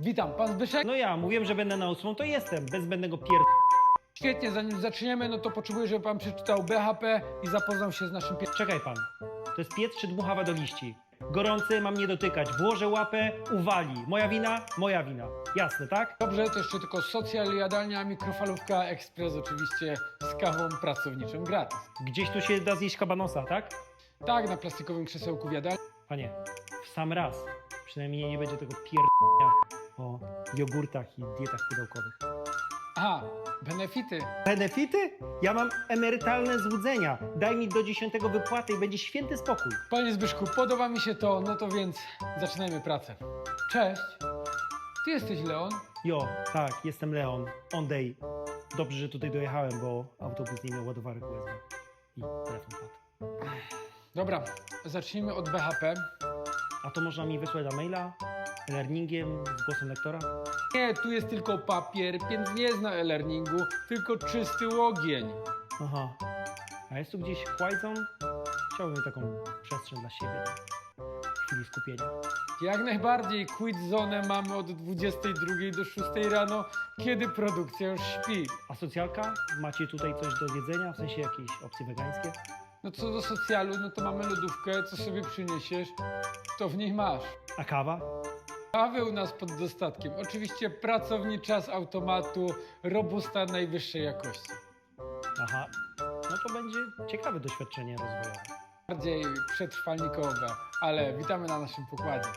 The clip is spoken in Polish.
Witam, pan Zbyszek? No ja, mówiłem, że będę na ósmą, to jestem, bez zbędnego pier... Świetnie, zanim zaczniemy, no to potrzebuję, żeby pan przeczytał BHP i zapoznał się z naszym pie... Czekaj pan, to jest piec czy dmuchawa do liści? Gorący, mam nie dotykać, włożę łapę, uwali. Moja wina? Moja wina. Jasne, tak? Dobrze, to jeszcze tylko socjal, jadalnia, mikrofalówka, ekspres oczywiście z kawą pracowniczą gratis. Gdzieś tu się da zjeść kabanosa, tak? Tak, na plastikowym krzesełku w jadalni. Panie, w sam raz. Przynajmniej nie będzie tego pierdnia o jogurtach i dietach pudełkowych. Aha, benefity. Benefity? Ja mam emerytalne złudzenia. Daj mi do dziesiątego wypłaty i będzie święty spokój. Panie Zbyszku, podoba mi się to, no to więc zaczynajmy pracę. Cześć. Ty jesteś Leon? Jo, tak, jestem Leon. On day. Dobrze, że tutaj dojechałem, bo autobus nie miał ładowarek USB. I telefon padł. Dobra, zacznijmy od BHP. A to można mi wysłać na maila? Learningiem z głosem lektora? Nie, tu jest tylko papier, więc nie zna e-learningu, tylko czysty łogień. Aha. A jest tu gdzieś Whitezone? Chciałbym taką przestrzeń dla siebie. do Chwili skupienia. Jak najbardziej quit zone mamy od 22 do 6 rano, kiedy produkcja już śpi. A socjalka? Macie tutaj coś do jedzenia? W sensie jakieś opcje wegańskie? No co do socjalu, no to mamy lodówkę, co sobie przyniesiesz, to w niej masz. A kawa? U nas pod dostatkiem. Oczywiście pracownicza z automatu, robusta najwyższej jakości. Aha. No to będzie ciekawe doświadczenie rozwojowe. Bardziej przetrwalnikowe, ale witamy na naszym pokładzie.